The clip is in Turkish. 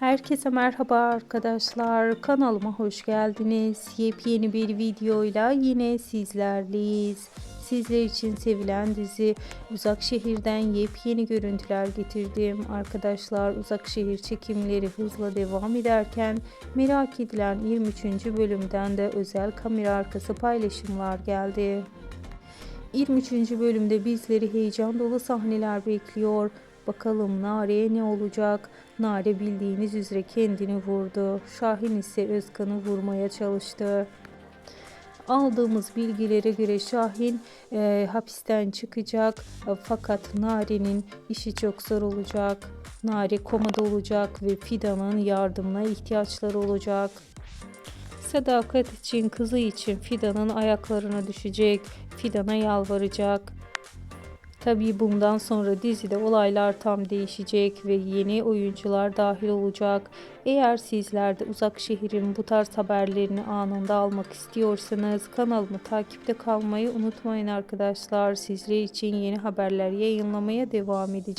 Herkese merhaba arkadaşlar. Kanalıma hoş geldiniz. Yepyeni bir videoyla yine sizlerleyiz. Sizler için sevilen dizi Uzak Şehir'den yepyeni görüntüler getirdim. Arkadaşlar Uzak Şehir çekimleri hızla devam ederken merak edilen 23. bölümden de özel kamera arkası paylaşımlar geldi. 23. bölümde bizleri heyecan dolu sahneler bekliyor. Bakalım Nare'ye ne olacak? Nare bildiğiniz üzere kendini vurdu. Şahin ise Özkan'ı vurmaya çalıştı. Aldığımız bilgilere göre Şahin e, hapisten çıkacak E, fakat Nare'nin işi çok zor olacak. Nare komada olacak ve Fidan'ın yardımına ihtiyaçları olacak. Sadakat için kızı için Fidan'ın ayaklarına düşecek. Fidan'a yalvaracak. Tabii bundan sonra dizide olaylar tam değişecek ve yeni oyuncular dahil olacak. Eğer sizler de uzak şehrin bu tarz haberlerini anında almak istiyorsanız kanalımı takipte kalmayı unutmayın arkadaşlar. Sizler için yeni haberler yayınlamaya devam edeceğim.